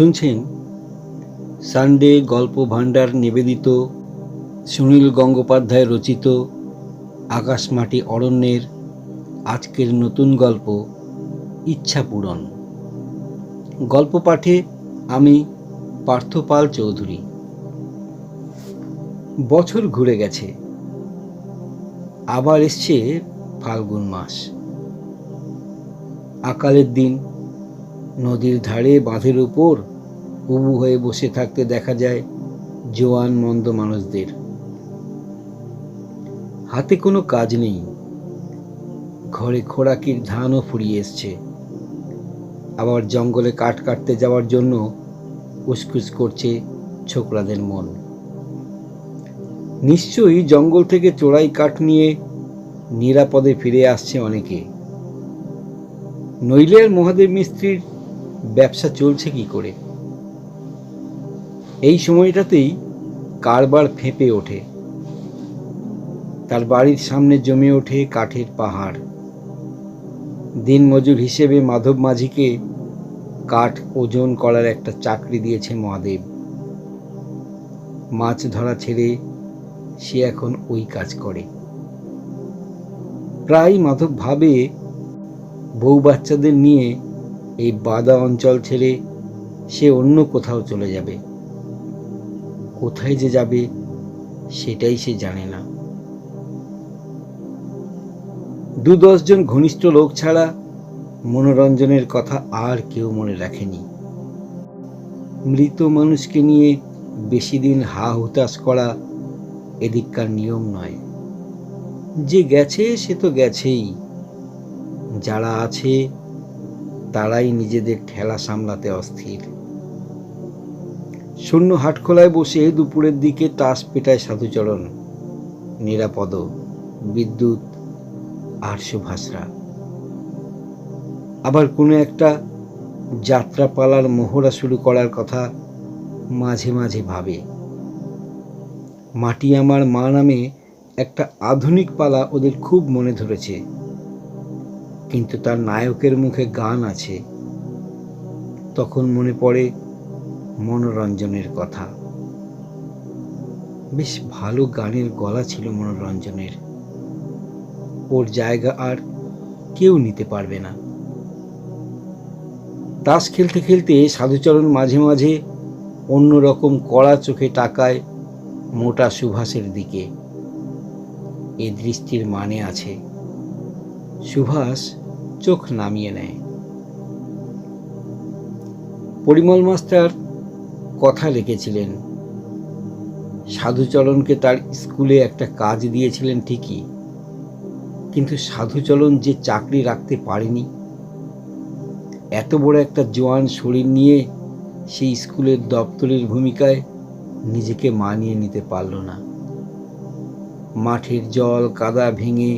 শুনছেন? সানডে গল্প ভাণ্ডার নিবেদিত সুনীল গঙ্গোপাধ্যায় রচিত আকাশমাটি অরণ্যের আজকের নতুন গল্প, ইচ্ছা পূরণ। গল্প পাঠে আমি পার্থপাল চৌধুরী। বছর ঘুরে গেছে। আবার এসছে ফাল্গুন মাস। আকালের দিন নদীর ধারে বাঁধের উপর উবু হয়ে বসে থাকতে দেখা যায় জোয়ান মন্দ মানুষদের। হাতে কোনো কাজ নেই। ঘরে খোরাকির ধানও ফুরিয়ে এসছে। আবার জঙ্গলে কাঠ কাটতে যাওয়ার জন্য উসকুস করছে ছোকরাদের মন। নিশ্চয়ই জঙ্গল থেকে চোরাই কাঠ নিয়ে নিরাপদে ফিরে আসছে অনেকে। নইলে মহাদেব মিস্ত্রির ব্যবসা চলছে কি করে? এই সময়টাতেই কারবার ফেঁপে ওঠে। তার বাড়ির সামনে জমে ওঠে কাঠের পাহাড়। দিনমজুর হিসেবে মাধব মাঝিকে কাঠ ওজন করার একটা চাকরি দিয়েছে মহাদেব। মাছ ধরা ছেড়ে সে এখন ওই কাজ করে। প্রায় মাধব ভাবে বউ বাচ্চাদের নিয়ে এই বাদা অঞ্চল ছেড়ে সে অন্য কোথাও চলে যাবে। কোথায় যে যাবে, সেটাই সে জানে না। দু দশজন ঘনিষ্ঠ লোক ছাড়া মনোরঞ্জনের কথা আর কেউ মনে রাখেনি। মৃত মানুষকে নিয়ে বেশি দিন হা হুতাশ করা এদিককার নিয়ম নয়। যে গেছে, সে তো গেছেই। যারা আছে, তারাই নিজেদের ঠেলা সামলাতে অস্থির। শূন্য হাটখোলায় বসে দুপুরের দিকে তাস পেটায় সাধুচরণ। নিরাপদ, বিদ্যুৎ আর সুভাষরা। আবার কোনো একটা যাত্রাপালার মোহরা শুরু করার কথা মাঝে মাঝে ভাবে। মাটি আমার মা নামে একটা আধুনিক পালা ওদের খুব মনে ধরেছে। কিন্তু তার নায়কের মুখে গান আছে। তখন মনে পড়ে মনোরঞ্জনের কথা। বেশ ভালো গানের গলা ছিল মনোরঞ্জনের। ওর জায়গা আর কেউ নিতে পারবে না। তাস খেলতে খেলতে সাধুচরণ মাঝে মাঝে অন্যরকম কড়া চোখে টাকায় মোটা সুভাষের দিকে। এ দৃষ্টির মানে আছে। সুভাষ চোখ নামিয়ে নেয়। পরিমল মাস্টার কথা রেখেছিলেন সাধুচরণকে তার স্কুলে একটা কাজ দিয়েছিলেন ঠিকই, কিন্তু সাধুচরণ যে চাকরি রাখতে পারেনি, এত বড় একটা জোয়ান শরীর নিয়ে সেই স্কুলের দপ্তরের ভূমিকায় নিজেকে মানিয়ে নিতে পারল না। মাঠের জল কাদা ভেঙে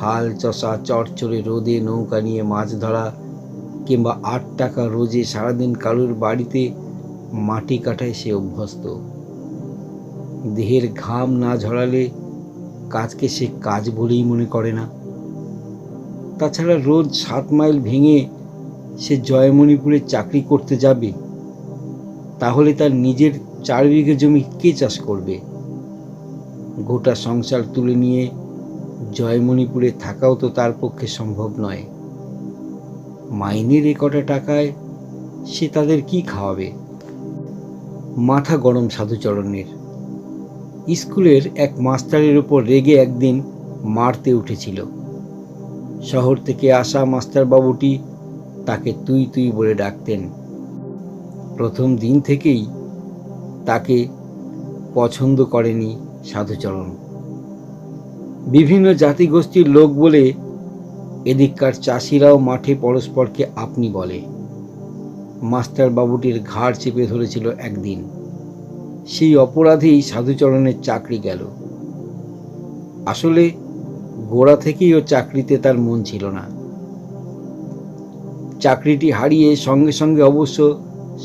হাল চষা চড়চড়ে রোদে নৌকা নিয়ে মাছ ধরা কিংবা আট টাকা রোজে সারাদিন কারুর বাড়িতে মাটি কাটায় সে অভ্যস্ত। দেহের ঘাম না ঝরালে কাজকে সে কাজ বলেই মনে করে না। তাছাড়া রোজ সাত মাইল ভেঙে সে জয়মণিপুরে চাকরি করতে যাবে, তাহলে তার নিজের চার বিঘে জমি কে চাষ করবে? গোটা সংসার তুলে নিয়ে জয়মণিপুরে থাকাও তো তার পক্ষে সম্ভব নয়। মাইনের এ কটা টাকায় সে তাদের কি খাওয়াবে? মাথা গরম সাধুচরণের স্কুলের এক মাস্টারের উপর রেগে একদিন মারতে উঠেছিল। শহর থেকে আসা মাস্টারবাবুটি তাকে তুই তুই বলে ডাকতেন। প্রথম দিন থেকেই তাকে পছন্দ করেনি সাধুচরণ বিভিন্ন জাতিগোষ্ঠীর লোক বলে, এদিককার চাষিরাও মাঠে পরস্পরকে আপনি বলে। মাস্টার বাবুটির ঘাড় চেপে ধরেছিল একদিন। সেই অপরাধেই সাধুচরণের চাকরি গেল। আসলে গোড়া থেকেই ও চাকরিতে তার মন ছিল না। চাকরিটি হারিয়ে সঙ্গে সঙ্গে অবশ্য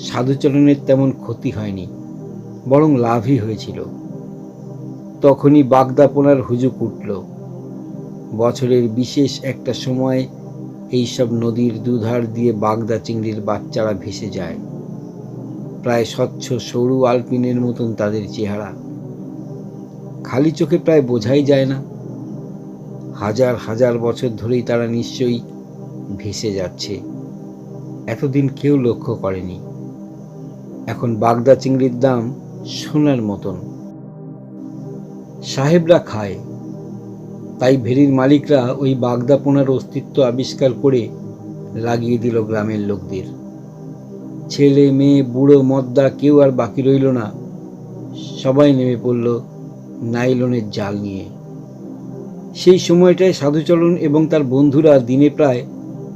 সাধুচরণের তেমন ক্ষতি হয়নি, বরং লাভই হয়েছিল। তখনই বাগদাপনার হুজুক উঠল। বছরের বিশেষ একটা সময় এইসব নদীর দুধার দিয়ে বাগদা চিংড়ির বাচ্চারা ভেসে যায়। প্রায় স্বচ্ছ সরু আলপিনের মতন তাদের চেহারা। খালি চোখে প্রায় বোঝাই যায় না। হাজার হাজার বছর ধরেই তারা নিশ্চয়ই ভেসে যাচ্ছে। এতদিন কেউ লক্ষ্য করেনি। এখন বাগদা চিংড়ির দাম সোনার মতন। সাহেবরা খায়। তাই ভেরির মালিকরা ওই বাগদা পোনার অস্তিত্ব আবিষ্কার করে লাগিয়ে দিল গ্রামের লোকদের। ছেলে, মেয়ে, বুড়ো, মদ্দা কেউ আর বাকি রইল না। সবাই নেমে পড়ল নাইলনের জাল নিয়ে। সেই সময়টায় সাধুচরণ এবং তার বন্ধুরা দিনে প্রায়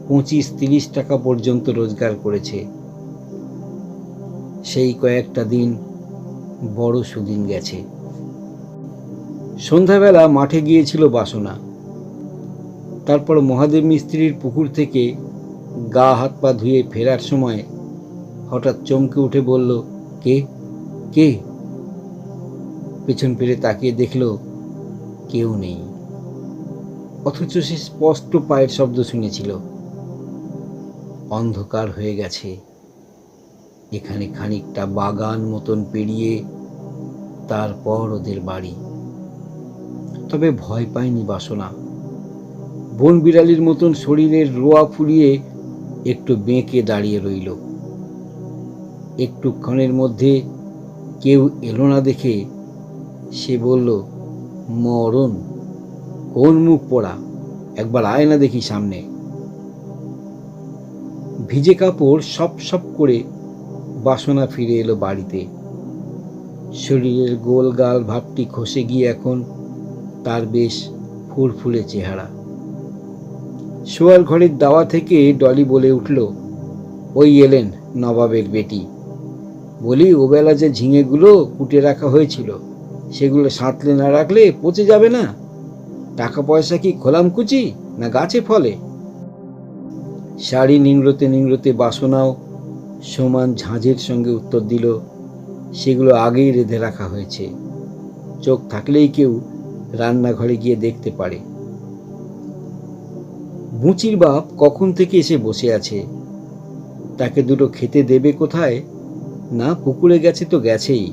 পঁচিশ তিরিশ টাকা পর্যন্ত রোজগার করেছে। সেই কয়েকটা দিন বড় সুদিন গেছে। সন্ধ্যাবেলা মাঠে গিয়েছিল বাসনা। তারপর মহাদেব মিস্ত্রির পুকুর থেকে গা হাত পা ধুয়ে ফেরার সময় হঠাৎ চমকে উঠে বলল, কে? কে? পেছন ফিরে তাকিয়ে দেখল, কেউ নেই। অথচ সে স্পষ্ট পায়ের শব্দ শুনেছিল, অন্ধকার হয়ে গেছে। এখানে খানিকটা বাগান মতন পেরিয়ে তারপর ওদের বাড়ি। তবে ভয় পায়নি বাসনা। বন বিড়ালির মতন শরীরের রোয়া ফুলিয়ে একটু বেঁকে দাঁড়িয়ে রইল। একটুক্ষণের মধ্যে কেউ এলো না দেখে সে বলল, মরণ, কোন মুখ পড়া? একবার আয় না দেখি সামনে। ভিজে কাপড় সপ সপ করে বাসনা ফিরে এলো বাড়িতে। শরীরের গোল গাল ভাবটি খসে গিয়ে এখন তার বেশ ফুরফুরে চেহারা। শোয়ার ঘরের দাওয়া থেকে ডলি বলে উঠল, ওই এলেন নবাবের বেটি। বলি, ওবেলা যে ঝিঙেগুলো কুটে রাখা হয়েছিল, সেগুলো সাঁতলে না রাখলে পচে যাবে না? টাকা পয়সা কি খোলাম কুচি না গাছে ফলে? শাড়ি নিংড়তে নিংড়তে বাসনাও সমান ঝাঁঝের সঙ্গে উত্তর দিল, সেগুলো আগেই রেঁধে রাখা হয়েছে। চোখ থাকলেই কেউ রান্নাঘরে গিয়ে দেখতে পারে। বুচির বাপ কখন থেকে এসে বসে আছে? তাকে দুটো খেতে দেবে কোথায়? না পুকুরে গেছে তো গেছেই।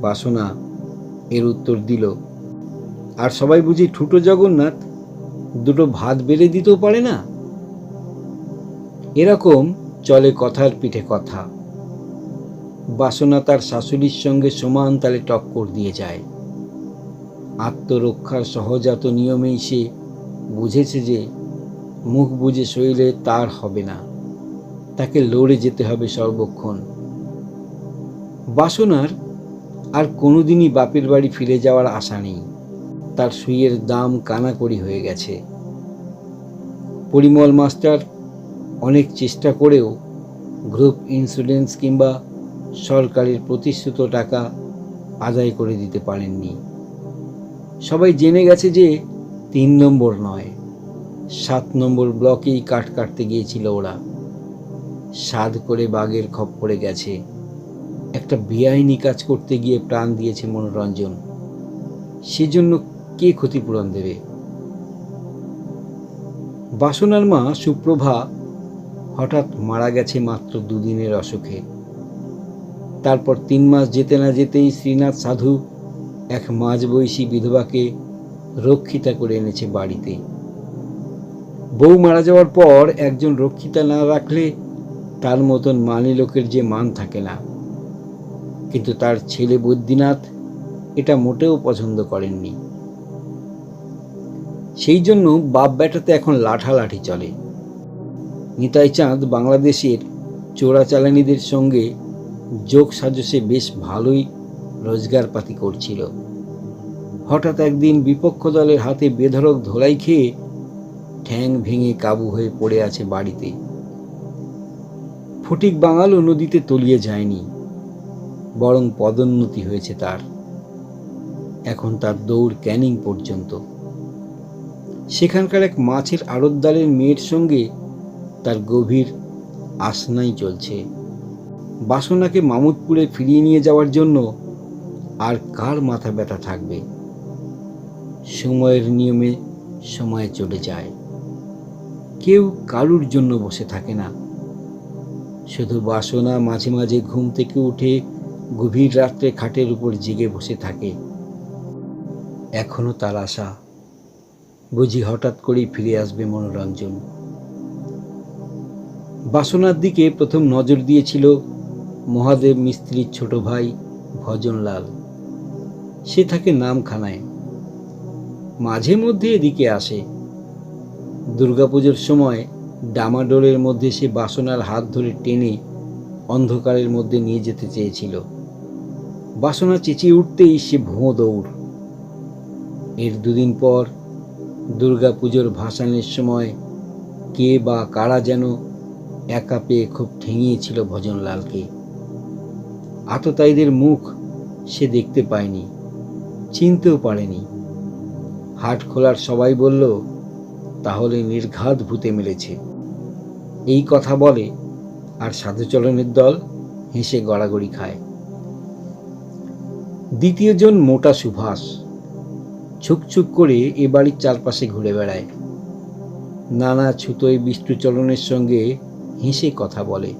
বাসনা, এর উত্তর দিল, আর সবাই বুঝি ঠুটো জগন্নাথ, দুটো ভাত বেড়ে দিতেও পারে না? এরকম চলে কথার পিঠে কথা। বাসনা তার শাশুড়ির সঙ্গে সমান তালে টক্কর দিয়ে যায়। আত্মরক্ষার সহজাত নিয়মেই সে বুঝেছে যে মুখ বুঝে শরীরে তার হবে না। তাকে লড়ে যেতে হবে সর্বক্ষণ। বাসনার আর কোনোদিনই বাপের বাড়ি ফিরে যাওয়ার আশা নেই। তার সুইয়ের দাম কানাকড়ি হয়ে গেছে। পরিমল মাস্টার অনেক চেষ্টা করেও গ্রুপ ইন্স্যুরেন্স কিংবা সরকারের প্রতিশ্রুত টাকা আদায় করে দিতে পারেননি। সবাই জেনে গেছে যে তিন নম্বর নয়, সাত নম্বর ব্লকেই কাঠ কাটতে গিয়েছিল ওরা। সাদ করে বাঘের খপ্পরে গেছে। একটা বেআইনি কাজ করতে গিয়ে প্রাণ দিয়েছে মনোরঞ্জন। সেজন্য কে ক্ষতিপূরণ দেবে? বাসনার মা সুপ্রভা হঠাৎ মারা গেছে মাত্র দুদিনের অসুখে। তারপর তিন মাস যেতে না যেতেই শ্রীনাথ সাধু এক মাঝবয়সী বিধবাকে রক্ষিতা করে এনেছে বাড়িতে। বউ মারা যাওয়ার পর একজন রক্ষিতা না রাখলে তার মতন মানি লোকের যে মান থাকে না। কিন্তু তার ছেলে বৈদ্যনাথ এটা মোটেও পছন্দ করেননি। সেই জন্য বাপ বেটাতে এখন লাঠালাঠি চলে। নিতাই চাঁদ বাংলাদেশের চোরাচালানিদের সঙ্গে যোগ সাজসে বেশ ভালোই রোজগারপাতি করছিল। হঠাৎ একদিন বিপক্ষ দলের হাতে বেধরক ধোলাই খেয়ে ঠ্যাং ভেঙে কাবু হয়ে পড়ে আছে বাড়িতে। ফটিক বাঙালও নদীতে তলিয়ে যায়নি, বরং পদোন্নতি হয়েছে তার। এখন তার দৌড় ক্যানিং পর্যন্ত। সেখানকার এক মাছের আড়তদারের মেয়ের সঙ্গে তার গভীর আসনাই চলছে। বাসনাকে মামুদপুরে ফিরিয়ে নিয়ে যাওয়ার জন্য আর কার মাথা ব্যথা থাকবে? সময়ের নিয়মে সময় চলে যায়। কেউ কারুর জন্য বসে থাকে না। শুধু বাসনা মাঝে মাঝে ঘুম থেকে উঠে গভীর রাত্রে খাটের উপর জেগে বসে থাকে। এখনও তার আশা। বুঝি হঠাৎ করেই ফিরে আসবে মনোরঞ্জন। বাসনার দিকে প্রথম নজর দিয়েছিল মহাদেব মিস্ত্রির ছোট ভাই ভজনলাল। সে থাকে নামখানায়। মাঝে মধ্যে এদিকে আসে। দুর্গাপুজোর সময় ডামাডোলের মধ্যে সে বাসনার হাত ধরে টেনে অন্ধকারের মধ্যে নিয়ে যেতে চেয়েছিল। বাসনা চেঁচিয়ে উঠতেই সে ভোঁ দৌড়। এর দুদিন পর দুর্গাপুজোর ভাসানের সময় কে বা কারা যেন একা পেয়ে খুব ঠেঙিয়েছিল ভজনলালকে। আততায়ীদের মুখ সে দেখতে পায়নি। চিনতেও পারেনি। হাট খোলার সবাই বলল, তাহলে নির্ঘাত ভূতে মেলেছে এই কথা বলে, আর সাধুচরণের দল হেসে গড়াগড়ি খায়। দ্বিতীয়জন মোটা সুভাষ ছুকছুক করে এ বাড়ির চারপাশে ঘুরে বেড়ায়। নানা ছুতোয় বিষ্ণুচরণের সঙ্গে হেসে কথা বলে।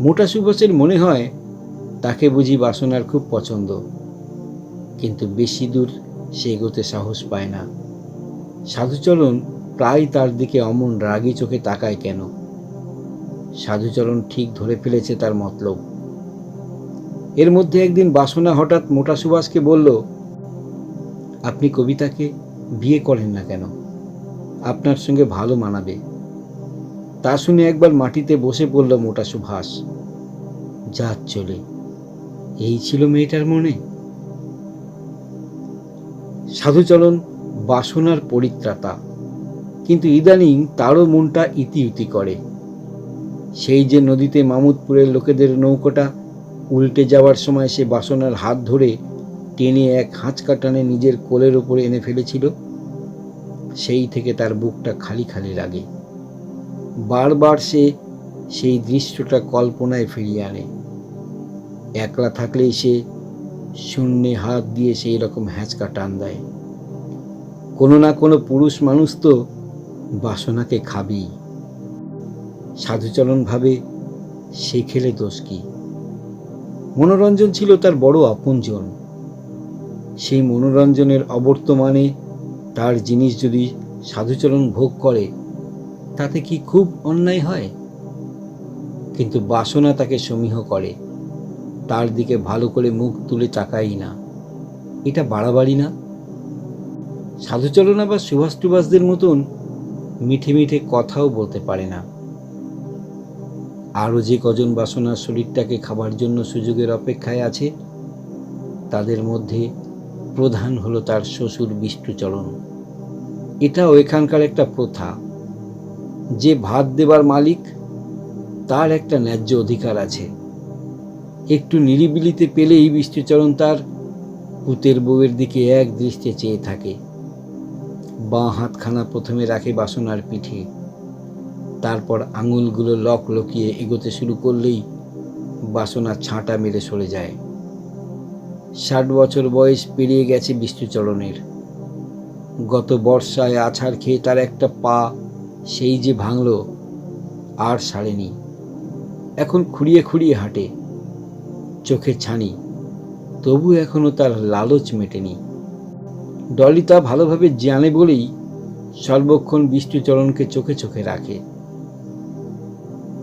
মোটা সুভাষের মনে হয়, তাকে বুঝি বাসনার খুব পছন্দ। কিন্তু বেশি দূর সে এগোতে সাহস পায় না। সাধুচরণ প্রায় তার দিকে অমন রাগী চোখে তাকায় কেন? সাধুচরণ ঠিক ধরে ফেলেছে তার মতলব। এর মধ্যে একদিন বাসনা হঠাৎ মোটা সুভাষকে বলল, আপনি কবিতাকে বিয়ে করেন না কেন? আপনার সঙ্গে ভালো মানাবে। তা শুনে একবার মাটিতে বসে পড়ল মোটা সুভাষ। যা চলে, এই ছিল মেয়েটার মনে? সাধুচরণ বাসনার পরিত্রাতা। কিন্তু ইদানিং তারও মনটা ইতি ইতি করে। সেই যে নদীতে মামুদপুরের লোকেদের নৌকোটা, উল্টে যাওয়ার সময় সে বাসনার হাত ধরে টেনে এক হাঁচকা টানে নিজের কোলের ওপরে এনে ফেলেছিল, সেই থেকে তার বুকটা খালি খালি লাগে। বারবার সে সেই দৃশ্যটা কল্পনায় ফিরিয়ে আনে। একলা থাকলেই সে শূন্যে হাত দিয়ে সেই রকম হ্যাঁচকা টান দেয়। কোনো না কোনো পুরুষ মানুষ তো বাসনাকে খাবেই। সাধুচরণ ভাবে সে খেলে দোষ কি? মনোরঞ্জন ছিল তার বড় আপনজন। সেই মনোরঞ্জনের অবর্তমানে তার জিনিস যদি সাধুচরণ ভোগ করে, তাতে কি খুব অন্যায় হয়? কিন্তু বাসনা তাকে সমীহ করে। তার দিকে ভালো করে মুখ তুলে তাকাই না। এটা বাড়াবাড়ি না? সাধুচরণ বা সুভাষ টুভাষদের মতন মিঠে মিঠে কথাও বলতে পারে না। আরও যে কজন বাসনার শরীরটাকে খাবার জন্য সুযোগের অপেক্ষায় আছে, তাদের মধ্যে প্রধান হলো তার শ্বশুর বিষ্ণুচরণ। এটাও এখানকার একটা প্রথা। যে ভাত দেবার মালিক, তার একটা ন্যায্য অধিকার আছে। একটু নিরিবিলিতে পেলেই বিষ্ণুচরণ তার পুতের বউয়ের দিকে এক দৃষ্টে চেয়ে থাকে। বাঁ হাতখানা প্রথমে রাখে বাসনার পিঠে। তারপর আঙুলগুলো লক লকিয়ে এগোতে শুরু করলেই বাসনা ছাঁটা মেরে সরে যায়। ষাট বছর বয়স পেরিয়ে গেছে বিষ্ণুচরণের। গত বর্ষায় আছাড় খেয়ে তার একটা পা সেই যে ভাঙল, আর সারেনি। এখন খুঁড়িয়ে খুঁড়িয়ে হাঁটে। চোখে ছানি। তবু এখনও তার লালচ মেটেনি। ডলি তা ভালোভাবে জানে বলেই সর্বক্ষণ বিষ্ণুচরণকে চোখে চোখে রাখে।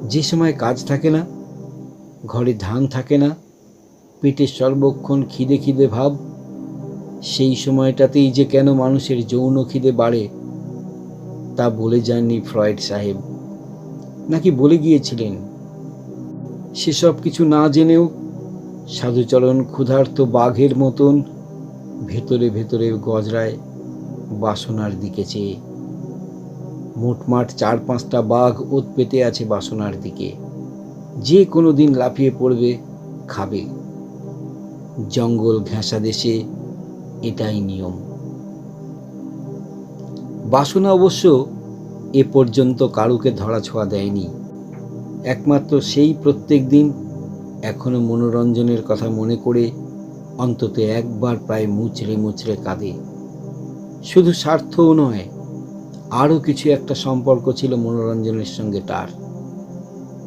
যে সময় কাজ থাকে না, ঘরে ধান থাকে না, পেটে সর্বক্ষণ খিদে খিদে ভাব, সেই সময়টাতেই যে কেন মানুষের যৌন খিদে বাড়ে, তা বলে যাননি ফ্রয়েড সাহেব। নাকি বলে গিয়েছিলেন, সেসব কিছু না জেনেও সাধুচরণ ক্ষুধার্ত বাঘের মতন ভেতরে ভেতরে গজরায় বাসনার দিকে চেয়ে। মোটমাট চার পাঁচটা বাঘ ওত পেতে আছে বাসনার দিকে। যে কোনো দিন লাফিয়ে পড়বে খাবে। জঙ্গল ঘেঁষা দেশে এটাই নিয়ম। বাসনা অবশ্য এ পর্যন্ত কারুকে ধরা ছোঁয়া দেয়নি। একমাত্র সেই প্রত্যেক দিন এখনও মনোরঞ্জনের কথা মনে করে অন্তত একবার প্রায় মুচড়ে মুচড়ে কাঁদে। শুধু স্বার্থও নয়, আরও কিছু একটা সম্পর্ক ছিল মনোরঞ্জনের সঙ্গে তার।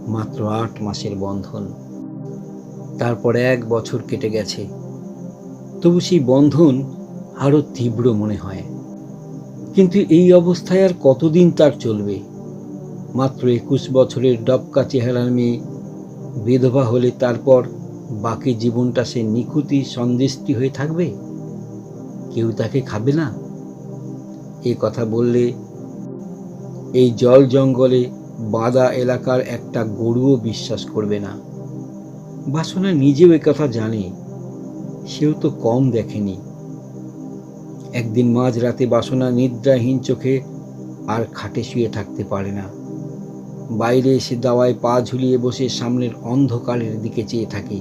মাত্র আট মাসের বন্ধন। তারপর এক বছর কেটে গেছে। তবু সেই বন্ধন আরও তীব্র মনে হয়। কিন্তু এই অবস্থায় আর কতদিন তার চলবে? মাত্র একুশ বছরের ডবকা চেহারার মেয়ে বিধবা হলে তারপর বাকি জীবনটা সে নিখুঁতি সন্দিষ্টি হয়ে থাকবে? কেউ তাকে খাবে না? এ কথা বললে এই জল জঙ্গলে বাদা এলাকার একটা গরুও বিশ্বাস করবে না। বাসনা নিজেও কথা জানে, সেও তো কম দেখেনি। একদিন মাঝ রাতে বাসনা নিদ্রাহীন চোখে আর খাটে শুয়ে থাকতে পারে না। বাইরে এসে দাওয়ায় পা ঝুলিয়ে বসে সামনের অন্ধকারের দিকে চেয়ে থাকে।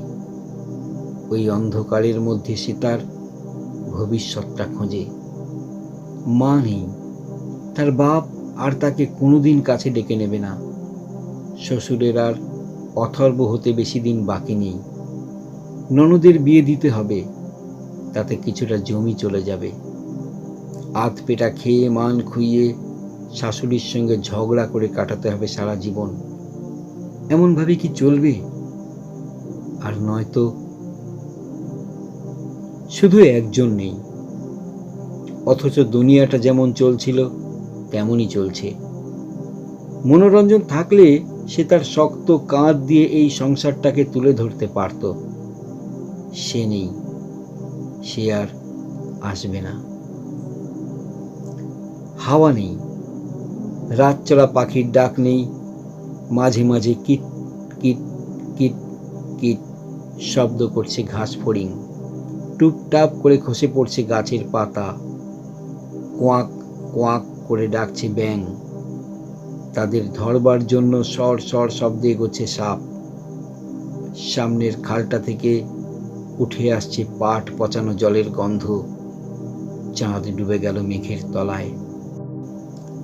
ওই অন্ধকারের মধ্যে সে তার ভবিষ্যৎটা খোঁজে। মা নেই। তার বাপ আর তাকে কোনোদিন কাছে ডেকে নেবে না। শ্বশুরের আর অথর্ব হতে বেশি দিন বাকি নেই। ননদের বিয়ে দিতে হবে। তাতে কিছুটা জমি চলে যাবে। আধ পেটা খেয়ে মান খুইয়ে শাশুড়ির সঙ্গে ঝগড়া করে কাটাতে হবে সারা জীবন। এমনভাবে কি চলবে? আর নয়তো শুধু একজন নেই। অথচ দুনিয়াটা যেমন চলছিল, তেমনই চলছে। মনোরঞ্জন থাকলে সে তার শক্ত কাঁধ দিয়ে এই সংসারটাকে তুলে ধরতে পারত। সে নেই। সে আর আসবে না। হাওয়া নেই। রাত চলা পাখির ডাক নেই, মাঝে মাঝে কিট কিট কিট কিট শব্দ করছে ঘাস ফড়িং। টুপটাপ করে খসে পড়ছে গাছের পাতা। কোয়াক কোয়াক করে ডাকছে ব্যাং তাদের ধরবার জন্য সর সর শব্দে এগোচ্ছে সাপ। সামনের খালটা থেকে উঠে আসছে পাট পচানো জলের গন্ধ। চাঁদ ডুবে গেল মেঘের তলায়।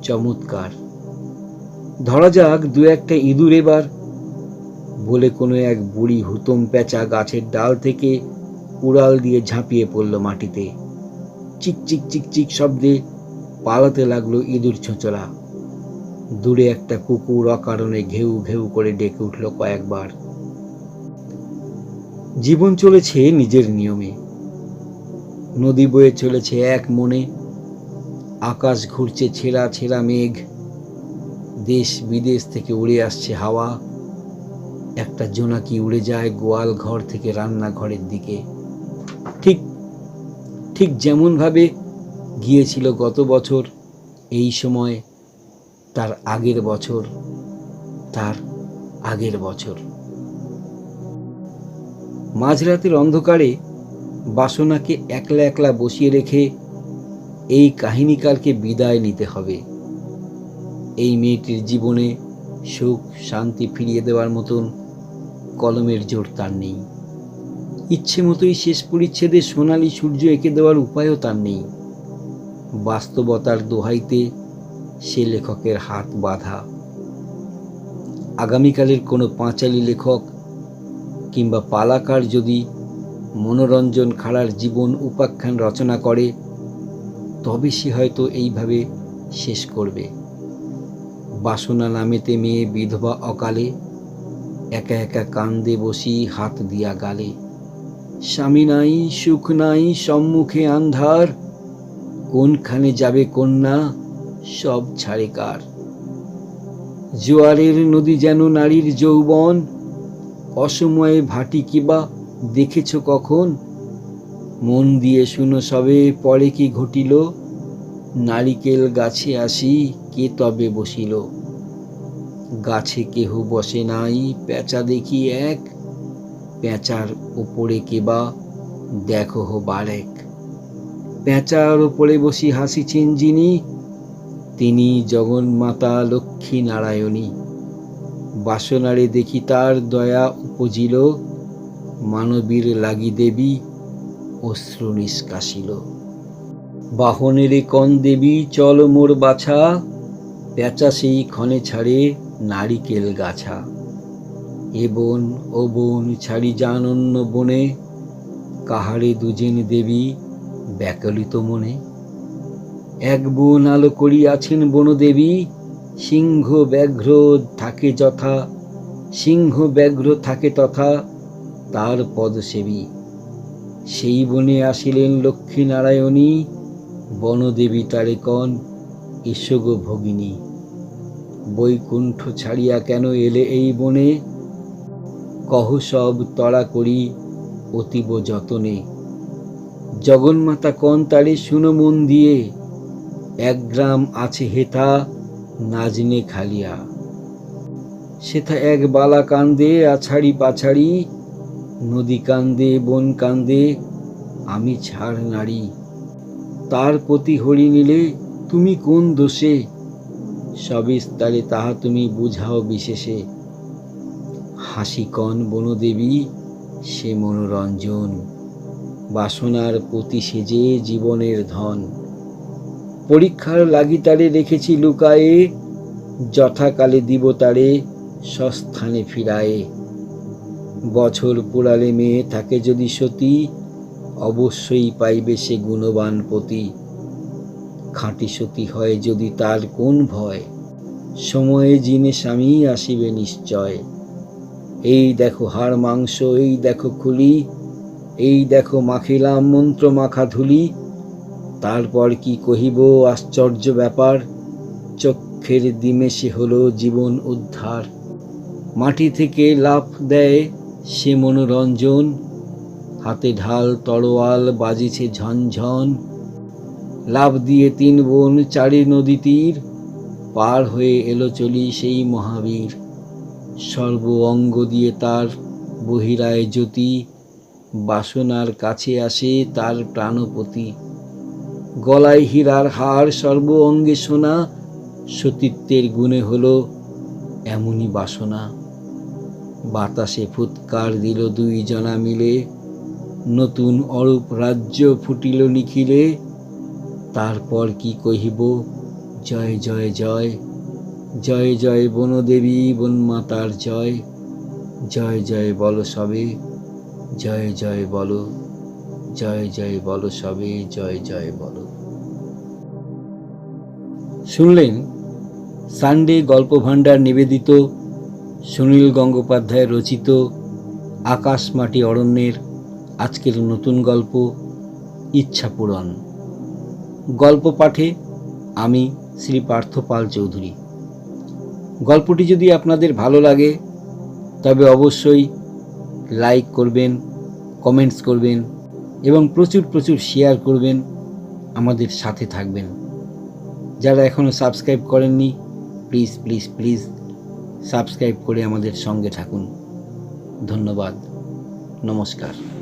চমৎকার। ধরা যাক দু একটা ইঁদুর এবার। বলে কোনো এক বুড়ি হুতম পেঁচা গাছের ডাল থেকে উড়াল দিয়ে ঝাঁপিয়ে পড়ল মাটিতে। চিক চিক চিক চিক শব্দে পালাতে লাগল ইঁদুর ছোঁচলা দূরে একটা কুকুর অকারণে ঘেউ ঘেউ করে ডেকে উঠল কয়েকবার। জীবন চলেছে নিজের নিয়মে। নদী বয়ে চলেছে এক মনে। আকাশ ঘুরছে ছেঁড়া ছেঁড়া মেঘ। দেশ, বিদেশ থেকে উড়ে আসছে হাওয়া। একটা জোনাকি উড়ে যায় গোয়াল ঘর থেকে রান্নাঘরের দিকে। ঠিক ঠিক যেমনভাবে গিয়েছিল গত বছর, এই সময় তার আগের বছর, তার আগের বছর। মাঝরাতের অন্ধকারে বাসনাকে একলা একলা বসিয়ে রেখে এই কাহিনীকালকে বিদায় নিতে হবে। এই মেয়েটির জীবনে সুখ, শান্তি ফিরিয়ে দেওয়ার মতন কলমের জোর তার নেই। ইচ্ছে মতোই শেষ পরিচ্ছেদে সোনালি সূর্য এঁকে দেওয়ার উপায়ও তার নেই। বাস্তবতার দোহাইতে সে লেখকের হাত বাঁধা। আগামীকালের কোনো পাঁচালী লেখক কিংবা পালাকার যদি মনোরঞ্জন খাড়ার জীবন উপাখ্যান রচনা করে, তবে সে হয়তো এইভাবে শেষ করবে। বাসনা নামেতে মেয়ে বিধবা অকালে, একা একা কান্দে বসি হাত দিয়া গালে। স্বামী নাই, সুখ নাই, সম্মুখে আন্ধার, কোনখানে যাবে কন্যা, সব ছাড়ে কার। জোয়ারের নদী যেন নারীর যৌবন, অসময়ে ভাটি কিবা দেখেছ কখন? মন দিয়ে শুনো সবে পরে কি ঘটিল? নারিকেল গাছে আসি, কে তবে বসিল? গাছে কেহ বসে নাই, পেঁচা দেখি এক। পেঁচার উপরে কেবা দেখো হো বারেক। পেঁচার ওপরে বসি হাসিছেন যিনি, তিনি জগন্মাতা লক্ষ্মী নারায়ণী বাসনারে দেখি তার দয়া উপজিল, মানবীর লাগি দেবী অশ্রু নিষ্কাশিল। বাহনেরে কন দেবী, চল মোর বাছা। পেঁচা সেই ক্ষণে ছাড়ে নারিকেল গাছা। এ বন, ও বন, ছাড়ি যান অন্য বনে। কাহারে দুজেন দেবী, ব্যাকলিত মনে। এক বন আলো করিয়াছেন বনদেবী, সিংহ ব্যাঘ্র থাকে যথা, সিংহ ব্যাঘ্র থাকে তথা, তার পদসেবী। সেই বনে আসিলেন লক্ষ্মীনারায়ণী বনদেবী তারে কন ঈশগ ভগিনী। বৈকুণ্ঠ ছাড়িয়া কেন এলে এই বনে? কহ সব তড়া করি অতীব যতনে। জগন্মাতা কন তারে শুনো মন দিয়ে, এক গ্রাম আছে হেথা নাজনে খালিয়া। সেথা এক বালা কান্দে, আছাড়ি পাছাড়ি, নদী কান্দে, বন কান্দে, আমি ছাড় নারী তার প্রতি হরি নিলে তুমি কোন দোষে? সবিস্তারে তাহা তুমি বুঝাও বিশেষে। হাসি কন বনদেবী, সে মনোরঞ্জন। বাসনার প্রতি সেজে জীবনের ধন। পরীক্ষার লাগিতারে রেখেছি লুকায়ে, যথাকালে দিব তারে সস্থানে ফিরায়ে। বছর পুরালে মেয়ে থাকে যদি সতী অবশ্যই পাইবে সে গুণবান পতি। খাঁটি সতী হয় যদি তার কোন ভয়। সময়ে জিনে স্বামী আসিবে নিশ্চয়। এই দেখো হাড় মাংস, এই দেখো খুলি, এই দেখো মাখিলাম মন্ত্র মাখা ধুলি। তারপর কি কহিব আশ্চর্য ব্যাপার, চক্ষের দিমেশে হলো জীবন উদ্ধার। মাটি থেকে লাফ দেয় সে মনোরঞ্জন হাতে ঢাল, তরোয়াল, বাজিছে ঝনঝন লাভ দিয়ে তিন বোন চারি নদী তীর। পার হয়ে এলো চলি সেই মহাবীর। সর্ব অঙ্গ দিয়ে তার বহিরায় জ্যোতি। বাসনার কাছে আসে তার প্রাণপতি। গলায় হীরার হার সর্ব অঙ্গে সোনা। সতীত্বের গুণে হলো এমনই বাসনা। বাতাসে ফুৎকার দিল দুই জনা মিলে। নতুন অরূপ রাজ্য ফুটিল নিখিলে, তারপর কি কহিব? জয় জয় জয় জয় জয় বনদেবী, বনমাতার জয় জয় জয় বল সবে, জয় জয় বলো, জয় জয় বলো সবে, জয় জয় বলো। শুনলেন? সানডে গল্প ভাণ্ডার নিবেদিত সুনীল গঙ্গোপাধ্যায় রচিত আকাশ মাটি অরণ্যের আজকের নতুন গল্প ইচ্ছা পূরণ। গল্প পাঠে আমি শ্রী পার্থ পাল চৌধুরী। গল্পটি যদি আপনাদের ভালো লাগে, তবে অবশ্যই লাইক করবেন, কমেন্টস করবেন এবং প্রচুর প্রচুর শেয়ার করবেন আমাদের সাথে থাকবেন। যারা এখনও সাবস্ক্রাইব করেননি, প্লিজ প্লিজ প্লিজ সাবস্ক্রাইব করে আমাদের সঙ্গে থাকুন। ধন্যবাদ। নমস্কার।